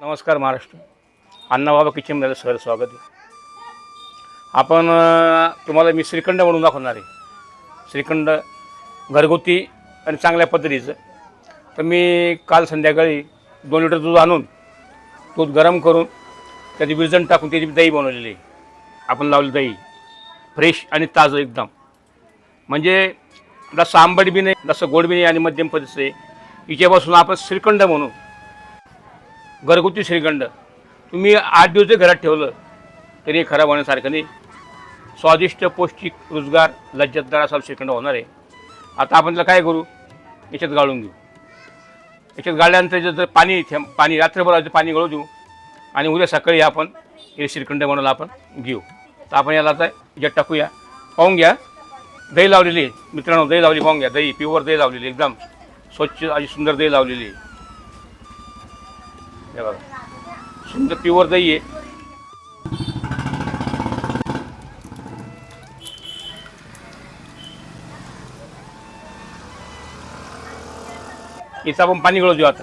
नमस्कार महाराष्ट्र. अण्णाबाबा किचनमध्ये सर स्वागत आहे. आपण तुम्हाला मी श्रीखंड म्हणून दाखवणार आहे. श्रीखंड घरगुती आणि चांगल्या पद्धतीचं. तर मी काल संध्याकाळी दोन लिटर दूध आणून दूध गरम करून त्याची विरजण टाकून त्याची दही बनवलेली आहे. आपण लावली दही. फ्रेश आणि ताजं एकदम. म्हणजे जसं आंबट बी नाही जसं गोड बी नाही आणि मध्यम पद्धतीचं आहे. हिच्यापासून आपण श्रीखंड म्हणून घरगुती श्रीखंड. तुम्ही आठ दिवस घरात ठेवलं तरी हे खराब होण्यासारखं नाही. स्वादिष्ट पौष्टिक रोजगार लज्जतदार असा श्रीखंड होणार आहे. आता आपण त्याला काय करू? याच्यात गाळून घेऊ. याच्यात गाळल्यानंतर जर पाणी थेंब पाणी रात्रभराचं पाणी गळू देऊ. आणि उद्या सकाळी आपण हे श्रीखंड बनवला आपण घेऊ. तर आपण याला आता याच्यात टाकूया. पाहून घ्या. दही लावलेली मित्रांनो दही लावली पाहून घ्या. दही प्युअर दही लावलेली एकदम स्वच्छ अशी सुंदर दही लावलेली आहे. हे बघा. सुंदर प्युअर दही आहे. इथं आपण पाणी गळू देऊ आता.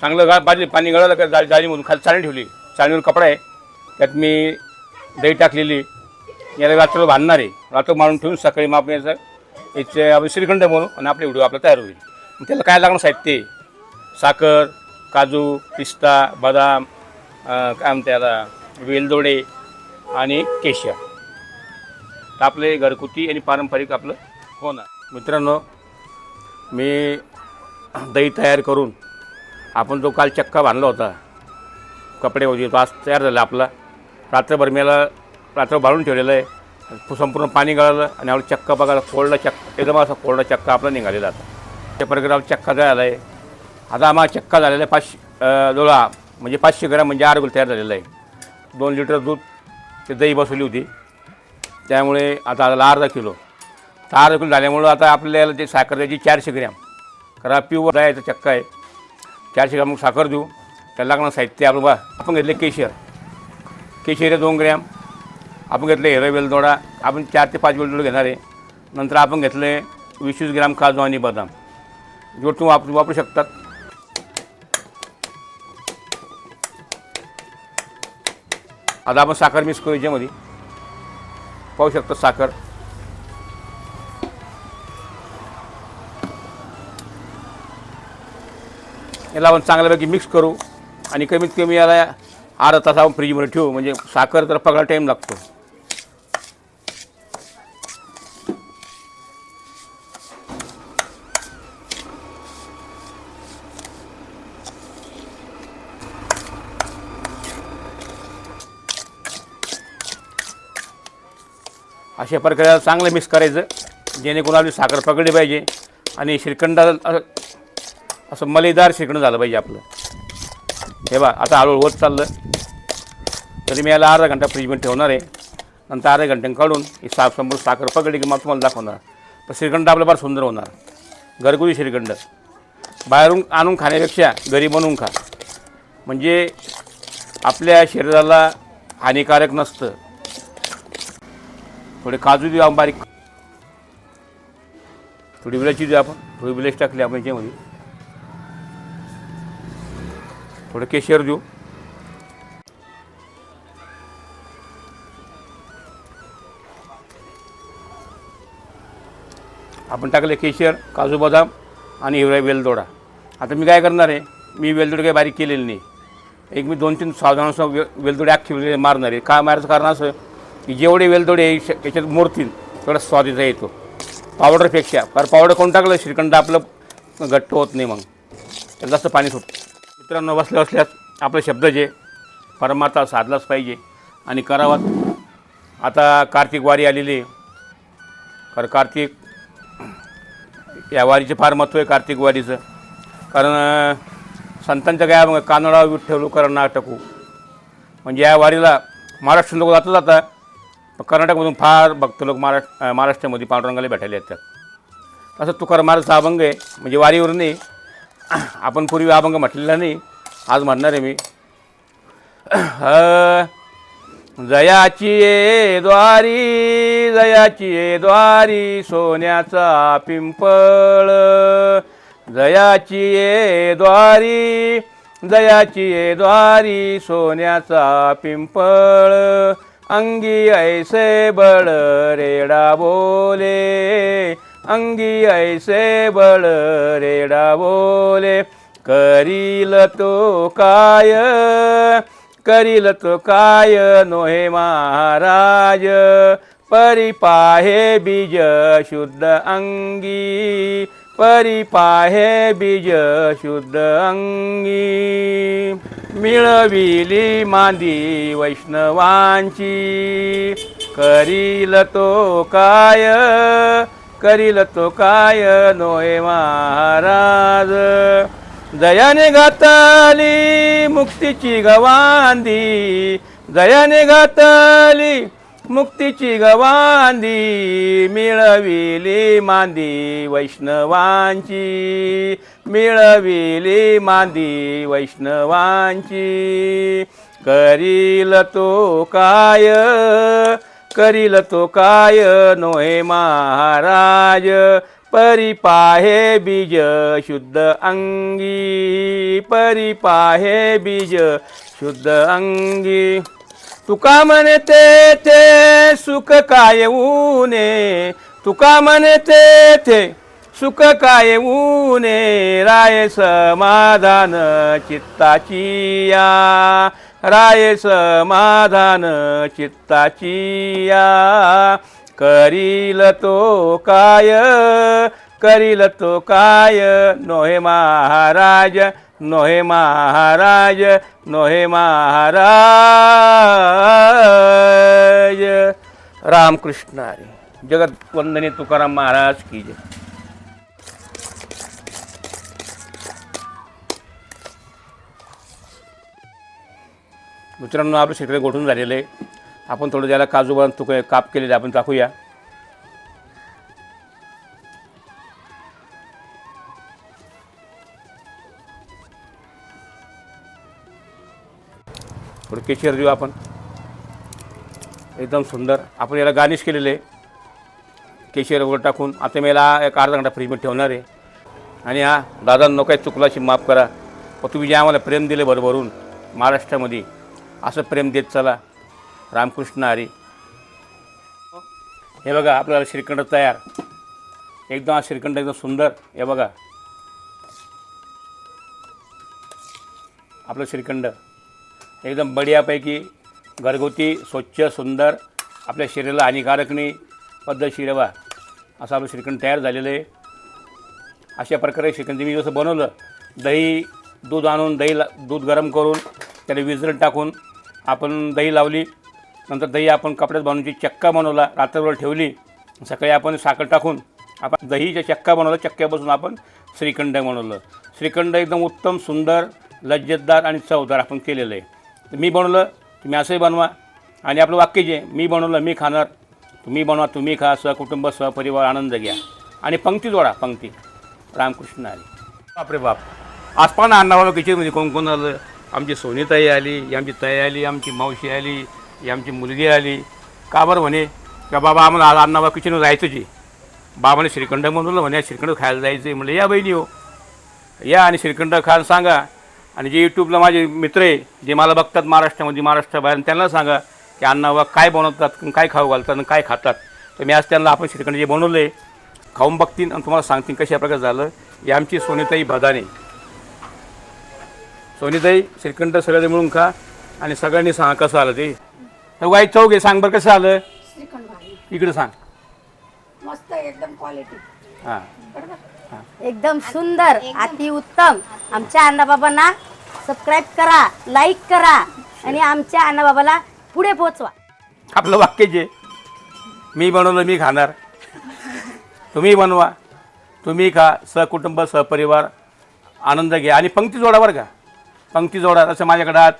चांगलं गाळ बाजली पाणी गळालं का जाळी जाळीमधून खाली चाळणी ठेवली. चाळणीवर कपडा आहे. त्यात मी दही टाकलेली. याला रात्र बांधणार आहे. रात्र मारून ठेवून सकाळी मग आपण याचं याचे आपण श्रीखंड म्हणू आणि आपले व्हिडिओ आपला तयार होईल. त्याला काय लागणार साहित्य? साखर काजू पिस्ता बदाम काय म्हणते आता वेलदोडे आणि केशर. तर आपले घरगुती आणि पारंपरिक आपलं होणार मित्रांनो मी दही तयार करून आपण जो काल चक्का बांधला होता कपडे वगैरे तो आज तयार झाला आपला. रात्रभर मी याला रात्र बांधून ठेवलेलं आहे. संपूर्ण पाणी गळालं आणि आपला चक्का बघायला कोरडा चक्का एकदम असा कोरडा चक्का आपला निघालेला आता. त्या प्रकारे आपला चक्का तयार आहे. आता आम्हाला चक्का झालेला आहे. पाचशे अं, दोळा म्हणजे पाचशे ग्राम म्हणजे आर तयार झालेलं आहे. दोन लिटर दूध ते दही बसवली होती. त्यामुळे आता आला अर्धा किलो. तर अर्धा किलो झाल्यामुळं आता आपल्याला ते साखर द्यायची चारशे ग्रॅम. कारण प्युअर दह्याचा चक्का आहे. चारशे ग्रॅम साखर देऊ. त्याला लागणार साहित्य आपण बा आपण घेतले केशर. केशर आहे दोन ग्रॅम. आपण घेतले हिरो वेलदोडा. आपण चार ते पाच वेलदोडे घेणार आहे. नंतर आपण घेतले वीस वीस ग्रॅम काजू आणि बदाम. जो तुम्ही वापरू वापरू शकतात. आता आपण साखर मिक्स करू याच्यामध्ये. पाहू शकतो साखर. याला आपण चांगल्यापैकी मिक्स करू आणि कमीत कमी याला अर्धा तास आपण फ्रीजमध्ये ठेवू. म्हणजे साखर तर पगार टाईम लागतो. अशा प्रकारे चांगलं मिक्स करायचं जेणेकरून आपली साखर पकडली पाहिजे आणि श्रीखंड असं असं मलेदार श्रीखंड झालं पाहिजे आपलं. हे बा आता हळूहळू होत चाललं. तरी मी याला अर्धा घंटा फ्रीजमध्ये ठेवणार आहे. नंतर अर्ध्या घंट्यानं काढून ही साफ संपूर्ण साखर पकडली की मग तुम्हाला दाखवणार. तर श्रीखंड आपलं फार सुंदर होणार. घरगुती श्रीखंड. बाहेरून आणून खाण्यापेक्षा घरी बनवून खा. म्हणजे आपल्या शरीराला हानिकारक नसतं. थोडे काजू देऊ आपण बारीक. थोडी विलायची देऊ आपण. थोडी विलायची टाकली आपण याच्यामध्ये. थोडं केशर देऊ. आपण टाकले केशर काजू बदाम आणि हिवरा वेलदोडा. आता मी काय करणार आहे? मी वेलदोडे काही बारीक केलेले नाही. एक मी दोन तीन साधारण वे वेलदोडे अख्खे मारणार आहे. का मारायचं कारण असं? की जेवढे वेल श- याच्यात मोरतील तेवढा स्वादीचा येतो. पावडरपेक्षा कारण पावडर कोण टाकलं? श्रीखंड आपलं घट्ट होत नाही मग. त्याला जास्त पाणी सुटतं मित्रांनो बसल्या बसल्यास आपले शब्द जे परमार्थ साधलाच पाहिजे. आणि करावा आता कार्तिक वारी आलेली आहे. कारण कार्तिक या वारीचे फार महत्त्व आहे कार्तिक वारीचं. कारण संतांच्या काय मग विठ्ठल लोकांना टाकू म्हणजे या वारीला महाराष्ट्र लोक जाता जाता कर्नाटकमधून फार भक्त लोक महाराष्ट्र महाराष्ट्रामध्ये पांडुरंगाला भेटायला येतात. असं तुकाराम महाराजचा अभंग आहे. म्हणजे वारीवर नाही आपण पूर्वी अभंग म्हटलेला नाही. आज म्हणणार आहे मी. जयाची ये द्वारी जयाची ये द्वारी सोन्याचा पिंपळ. जयाची ये द्वारी जयाची ये द्वारी सोन्याचा पिंपळ. अंगी ऐसे बळ रेडा बोले। अंगी ऐसे बळ रेडा बोले। करील तो काय करील तो काय नोहे महाराज। परी पाहे बीज शुद्ध अंगी परी पाहे बीज शुद्ध अंगी. मिळविली मांदी वैष्णवांची. करील तो काय? करील तो काय? नोय महाराज. दयाने घातली मुक्तीची गवांदी दयाने घातली मुक्तीची गवांदी मिळविली मांदी वैष्णवांची. मिळविली मांदी वैष्णवांची. करील तो काय? करील तो काय? नोहे महाराज परी पाहे बीज शुद्ध अंगी. परी पाहे बीज शुद्ध अंगी. तुका म्हणते ते सुख काय ऊने? तुका म्हणते ते ते सुख काय ऊने? राय समाधान चित्ताची या. राय समाधान चित्ताची या. करील तो काय? करील तो काय? नोहे महाराज नोहे महाराज नोहे महाराज. रामकृष्ण हरी. जगत वंदने तुकाराम महाराज की जय. मित्रांनो आपलं शेतकरी गोठून झालेलं आहे. आपण थोडं ज्याला काजू बदाम तुक काप केलेले आपण टाकूया. थोडं केशर देऊ आपण. एकदम सुंदर. आपण याला गार्निश केलेलं आहे. केशर वगैरे टाकून. आता मी याला एक अर्धा घंटा फ्रीजमध्ये ठेवणार आहे. आणि हा दादांनो काही चुकलाशी माफ करा. पण तुम्ही जे आम्हाला प्रेम दिले भरभरून महाराष्ट्रामध्ये असं प्रेम देत चला. रामकृष्ण हरी. हे बघा आपल्याला श्रीखंड तयार. एकदम हा श्रीखंड एकदम सुंदर. हे बघा. आपलं श्रीखंड. एकदम बढियापैकी घरगुती स्वच्छ सुंदर आपल्या शरीराला हानिकारक नाही पद्धतशीर वा असं आपलं श्रीखंड तयार झालेलं आहे. अशा प्रकारे श्रीखंड मी जसं बनवलं दही दूध आणून दही ला दूध गरम करून त्याला विजरण टाकून आपण दही लावली. नंतर दही आपण कपड्यात बनवून चक्का बनवला रात्रभर ठेवली. सकाळी आपण साखर टाकून आपण दहीच्या चक्का बनवला चक्क्यापासून आपण श्रीखंड बनवलं. श्रीखंड एकदम उत्तम सुंदर लज्जतदार आणि चवदार आपण केलेलं आहे. तर मी बनवलं तुम्ही असंही बनवा. आणि आपलं वाक्य जे मी बनवलं मी खाणार. तुम्ही बनवा तुम्ही खा सहकुटुंब सहपरिवार आनंद घ्या. आणि पंक्ती जोडा पंक्ती. रामकृष्ण आली बापरे बाप. आज पण अण्णाबाबा किचनमध्ये कोण कोण आलं? आमची सोनीताई आली आमची ताई आली आमची मावशी आली ही आमची मुलगी आली. का बरं म्हणे? का बाबा आम्हाला आज अण्णाबाबा किचनवर जायचं जे? बाबाने श्रीखंड म्हणून म्हणे श्रीखंड खायला जायचं म्हणलं या बहिणी हो. या आणि श्रीखंड खायला सांगा. आणि जे यूट्यूबला माझे मित्र आहे जे मला बघतात महाराष्ट्रामध्ये महाराष्ट्राबाहेर त्यांना सांगा की अण्णाबा काय बनवतात काय खाऊ घालतात आणि काय खातात. तर मी आज त्यांना आपण श्रीखंड जे बनवलं आहे खाऊन बघतील आणि तुम्हाला सांगतील कशा प्रकारे झालं. ही आमची सोनीताई भदाने. सोनीताई श्रीखंड सगळे मिळून खा आणि सगळ्यांनी सांगा कसं आलं ते. तर वाईट चौक आहे सांग बरं कसं आलं श्रीखंड भारी इकडे सांग. मस्त एकदम क्वालिटी हां. बरोबर? एकदम सुंदर अति उत्तम. आमच्या अण्णाबाबांना सबस्क्राईब करा लाईक करा आणि आमच्या अण्णाबाबाला पुढे पोचवा. आपलं वाक्य जे मी बनवलं मी खाणार. तुम्ही बनवा तुम्ही खा सहकुटुंब सहपरिवार आनंद घ्या आणि पंक्ती जोडा बरं का. पंक्ती जोडा असं माझ्याकडे आत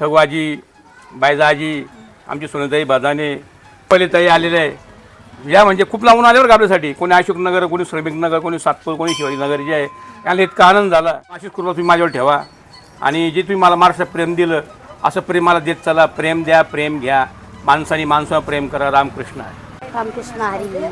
ठगवाजी बायजाजी आमची सोनताई बदाने पहिले ताई आलेले आहे. या म्हणजे खूप लावून आले बरं का आपल्यासाठी कोणी अशोकनगर कोणी श्रमिकनगर कोणी सातपूर कोणी शिवाजीनगर जे आहे. त्यांना इतका आनंद झाला. अशीच कृपा तुम्ही माझ्यावर ठेवा. आणि जे तुम्ही मला महाराष्ट्रात प्रेम दिलं असं प्रेम मला देत चला. प्रेम द्या प्रेम घ्या. माणसाने माणसावर प्रेम करा. रामकृष्ण रामकृष्ण हरी.